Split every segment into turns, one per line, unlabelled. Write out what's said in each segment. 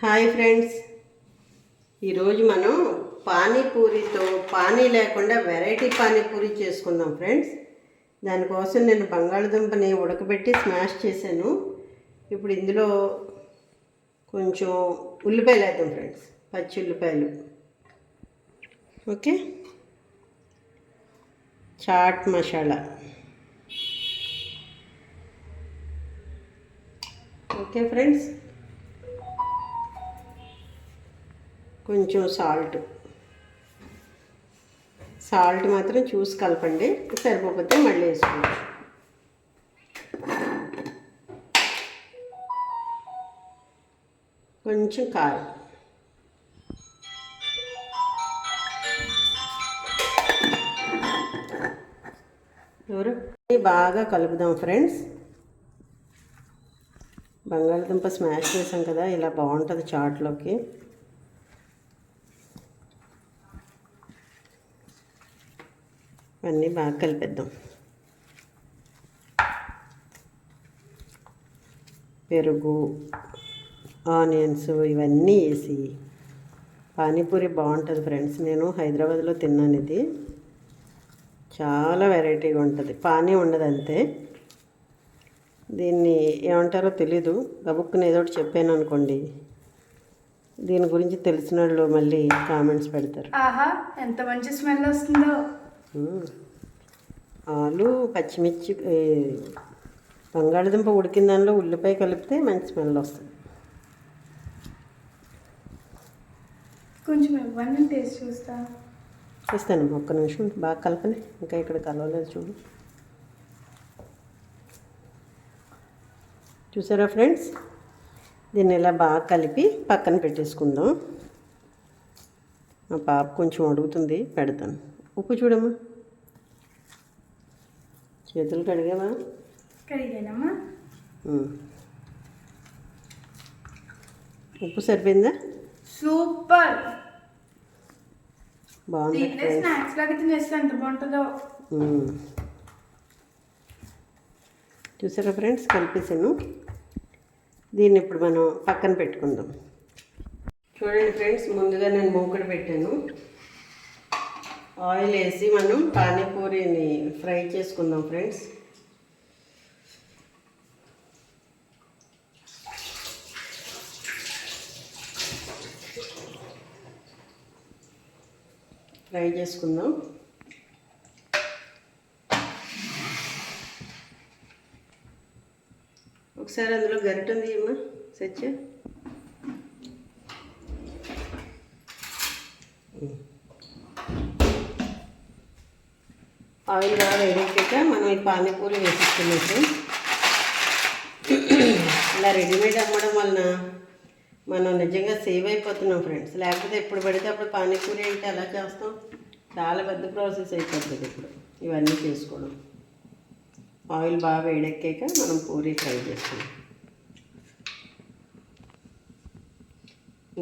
Hi friends. ఈరోజు మనం పానీపూరితో పానీ లేకుండా వెరైటీ పానీపూరి చేసుకుందాం ఫ్రెండ్స్. దానికోసం నేను బంగాళదుంపని ఉడకబెట్టి స్మాష్ చేశాను. ఇప్పుడు ఇందులో కొంచెం ఉల్లిపాయలు వేద్దాం ఫ్రెండ్స్. పచ్చి ఉల్లిపాయలు. Okay? Chaat masala. Okay friends? కొంచెం సాల్ట్ సాల్ట్ మాత్రం చూసి కలపండి. సరిపోతే మళ్ళీ వేసుకోండి. కొంచెం కారం. ఎవరు? బాగా కలుపుదాం ఫ్రెండ్స్. బంగాళదుంప స్మాష్ చేసాం కదా ఇలా బాగుంటుంది చాట్లోకి. అన్నీ బాగా కలిపేద్దాం. పెరుగు ఆనియన్స్ ఇవన్నీ వేసి పానీపూరి బాగుంటుంది ఫ్రెండ్స్. నేను హైదరాబాద్లో తిన్నాను ఇది. చాలా వెరైటీగా ఉంటుంది. పానీ ఉండదు అంతే. దీన్ని ఏమంటారో తెలీదు. గబుక్కుని ఏదో ఒకటి చెప్పాను అనుకోండి. దీని గురించి తెలిసిన వాళ్ళు మళ్ళీ కామెంట్స్ పెడతారు.
ఆహా ఎంత మంచి స్మెల్ వస్తుందో.
ఆలు పచ్చిమిర్చి బంగాళదుంప ఉడికిన దానిలో ఉల్లిపాయ కలిపితే మంచి స్మెల్ వస్తుంది.
కొంచెం ఇవ్వండి టేస్ట్ చూస్తా.
ఇస్తాను ఒక్క నిమిషం బాగా కలపని ఇంకా ఇక్కడ కలవలేదు చూడు. చూసారా ఫ్రెండ్స్? దీన్ని ఇలా బాగా కలిపి పక్కన పెట్టేసుకుందాం. మా పాప కొంచెం అడుగుతుంది పెడతాను. ఉప్పు చూడమ్మా. చేతులు కడిగావా?
కడిగానమ్మా.
ఉప్పు సరిపోయిందా?
సూపర్.
బాగుంది
స్నాక్స్ లాగా తినేస్తే ఎంత బాగుంటుందో.
చూసారా ఫ్రెండ్స్? కలిపేసాను. దీన్ని ఇప్పుడు మనం పక్కన పెట్టుకుందాం. చూడండి ఫ్రెండ్స్ ముందుగా నేను మూకడ పెట్టాను. ఆయిల్ వేసి మనం పానీపూరిని ఫ్రై చేసుకుందాం ఫ్రెండ్స్. ఫ్రై చేసుకుందాం. ఒకసారి అందులో గరిట ఉంది అమ్మా సత్య. ఆయిల్ బాగా వేడెక్కాక మనం ఈ పానీపూరి వేసిస్తున్నాం ఇలా రెడీమేడ్ అమ్మడం వలన మనం నిజంగా సేవ్ అయిపోతున్నాం ఫ్రెండ్స్. లేకపోతే ఎప్పుడు పడితే అప్పుడు పానీపూరి అంటే ఎలా చేస్తాం. చాలా పెద్ద ప్రాసెస్ అయిపోతుంది ఇప్పుడు ఇవన్నీ చేసుకోవడం. ఆయిల్ బాగా వేడెక్కాక మనం పూరి ఫ్రై చేస్తాం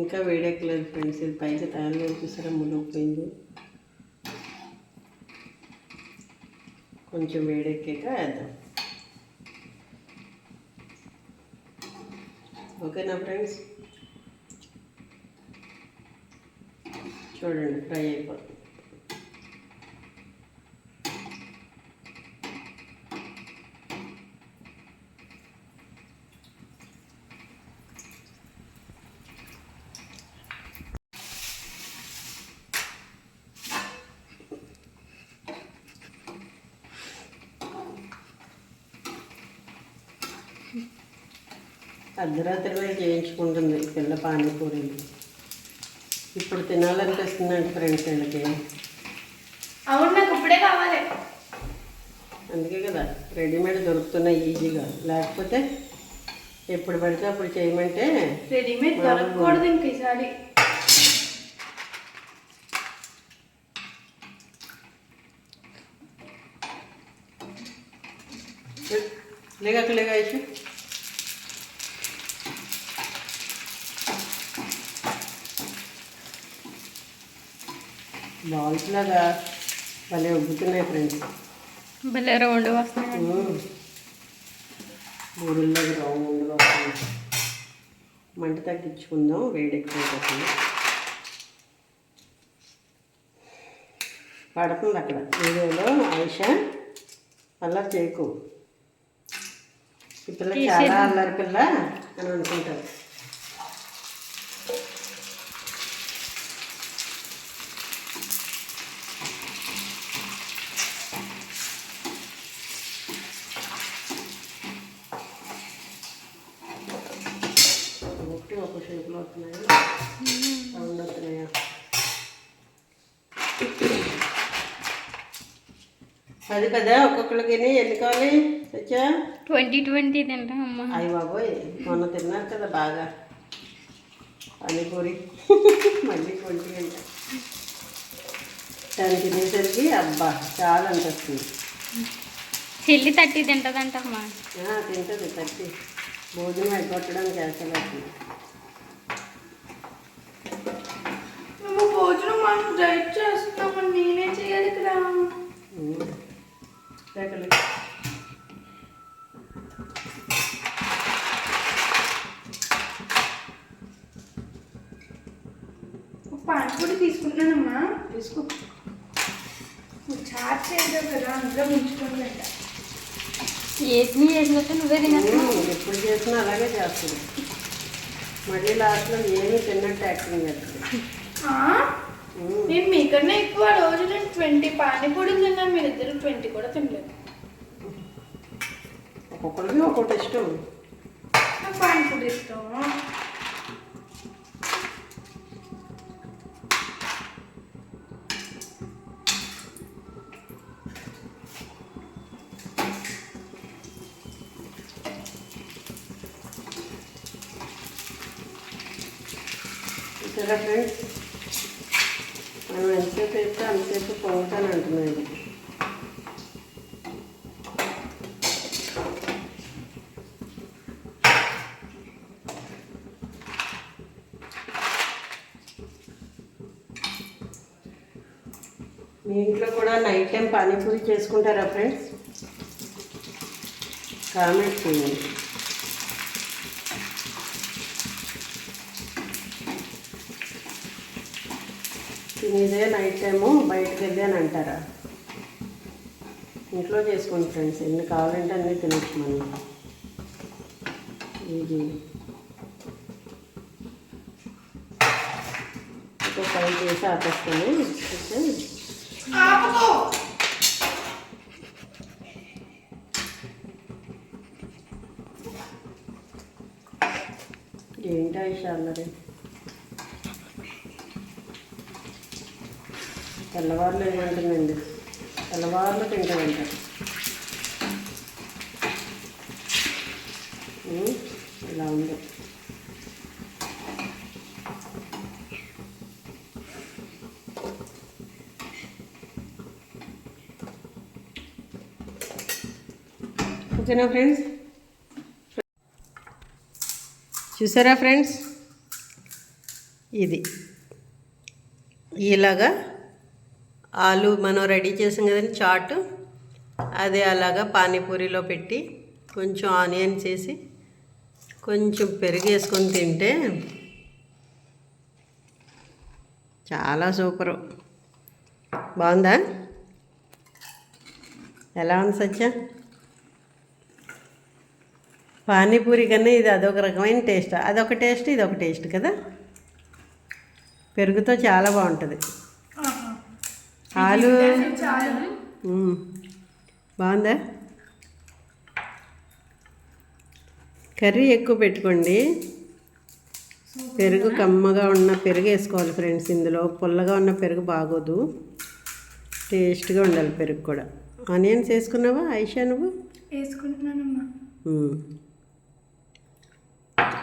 ఇంకా వేడెక్కలేదు ఫ్రెండ్స్. ఇది పైకి తయారు చూసారా మునిగిపోయింది. కొంచెం వేడెక్కాక వేద్దాం. ఓకేనా ఫ్రెండ్స్? చూడండి ఫ్రై అయిపోతుంది అర్ధరాత్రి వేళ చేయించుకుంటుంది పిల్ల పానీపూరీలు ఇప్పుడు తినాలనిపిస్తుందండి ఫ్రెండ్స్ వీళ్ళకి
అవును నాకు ఇప్పుడే కావాలి
అందుకే కదా రెడీమేడ్ దొరుకుతున్నాయి ఈజీగా లేకపోతే ఎప్పుడు పడితే అప్పుడు చేయమంటే
రెడీమేడ్ దొరకకూడదు ఇంక ఈసారి
లేక లేక లాగా భలే ఉబ్బుతున్నాయి ఫ్రెండ్స్.
భలే రౌండ్ వస్తున్నాయి.
బూరెల్లాగా రౌండ్గా వస్తుంది మంట తగ్గించుకుందాం వేడి ఎక్కువ పడుతుంది అక్కడ. వీడియోలో ఆయుష అల్లరి చేయకు. ఈ పిల్ల చాలా అల్లరి పిల్ల అని అనుకుంటారు ఒకటి ఒక షేప్లో వస్తున్నాయి. రౌండ్ వస్తున్నాయా. అది కదా ఒక్కొక్కరికి ఎన్ని కావాలి సచ్చా
ట్వంటీ ట్వంటీ తింటాం అమ్మ.
అయ్యి బాబోయ్ మొన్న తిన్నారు కదా బాగా. పానీపూరి. మళ్ళీ ట్వంటీ అంట. దాన్ని తినేసరికి అబ్బా చాలా అనిపిస్తుంది.
చెల్లి థర్టీ తింటదంట అమ్మ.
ఆ, తింటుంది తట్టి. భోజనం అయిపోవడానికి అసలు
మేము భోజనం మనం డైట్ చేస్తున్నామని నేనే చేయాలి ఇక్కడ ఒక పానీపూరి తీసుకుంటున్నానమ్మా
తీసుకో.
నువ్వు చాట్ చేసావు కదా అందులో ముంచుకొని తింట వేసి వేసినట్టు నువ్వే
ఉమ్, ఎప్పుడు చేసినా అలాగే చేస్తుంది. మళ్ళీ లాస్ట్లో ఏమీ తిన్నట్టు యాక్టింగ్ చేస్తుంది.
నేను మీకన్నా ఎక్కువ రోజు నేను ట్వంటీ పానీపూరి తిన్నాను మీరు ఇద్దరు ట్వంటీ కూడా తినలేదు.
ఒక్కొక్కరికి ఒక్కొక్కటి ఇష్టం
నాకు పానీపూరి ఇష్టం.
ఫ్రెండ్స్ మనం ఎంతసేపు వేస్తే అంతసేపు పొంగుతాను అంటున్నాను మీ ఇంట్లో కూడా నైట్ టైం పానీపూరి చేసుకుంటారా ఫ్రెండ్స్ కామెంట్ చేయండి. ఇదే నైట్ టైము బయటకు వెళ్ళాను అని అంటారా? ఇంట్లో చేసుకోండి ఫ్రెండ్స్ ఎన్ని కావాలంటే అన్నీ తినచ్చు మనం. ఇది. ఒక ఫ్రై చేసి ఆపేస్తాను ఏంటి ఆయుష తెల్లవారులు ఏమంటుందండి తెల్లవారులు తింటామంట ఉమ్, ఇలా ఉంది. ఓకేనా ఫ్రెండ్స్? చూసారా ఫ్రెండ్స్? ఇది. ఇలాగా ఆలు మనం రెడీ చేసాం కదండి చాట్. అది అలాగా పానీపూరిలో పెట్టి కొంచెం ఆనియన్ చేసి కొంచెం పెరుగు వేసుకొని తింటే చాలా సూపరు. బాగుందా? ఎలా ఉంది సత్య? పానీపూరి కన్నా ఇది అదొక రకమైన టేస్ట్. అదొక టేస్ట్ ఇది ఒక టేస్ట్ కదా? పెరుగుతో చాలా బాగుంటుంది. ఆలు. బాగుందా? కర్రీ ఎక్కువ పెట్టుకోండి. పెరుగు కమ్మగా ఉన్న పెరుగు వేసుకోవాలి ఫ్రెండ్స్. ఇందులో పుల్లగా ఉన్న పెరుగు బాగోదు. టేస్ట్గా ఉండాలి పెరుగు కూడా. ఆనియన్స్ వేసుకున్నావా? ఐషా నువ్వు?
వేసుకుంటున్నానమ్మా.
మ్మ్.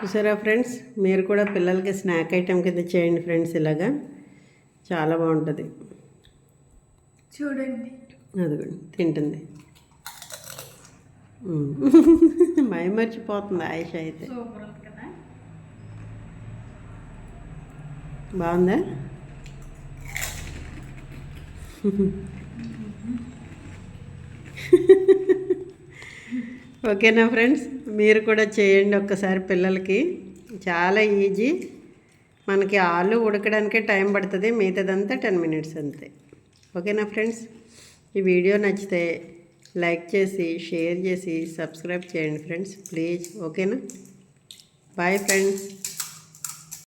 చూసారా ఫ్రెండ్స్? మీరు కూడా పిల్లలకి స్నాక్ ఐటెం కింద చేయండి ఫ్రెండ్స్ ఇలాగా. చాలా బాగుంటుంది.
చూడండి.
అదిగోండి తింటుంది. మ్మ్. మైమర్చిపోతుంది ఆయుష అయితే. బాగుందా? ఓకేనా ఫ్రెండ్స్? మీరు కూడా చేయండి ఒక్కసారి పిల్లలకి. చాలా ఈజీ. మనకి ఆలు ఉడకడానికే టైం పడుతుంది. మిగతాదంతా టెన్ మినిట్స్ అంతే. ఓకేనా ఫ్రెండ్స్? ఈ వీడియో నచ్చితే లైక్ చేసి షేర్ చేసి సబ్స్క్రైబ్ చేయండి ఫ్రెండ్స్ ప్లీజ్. ఓకేనా? Bye friends.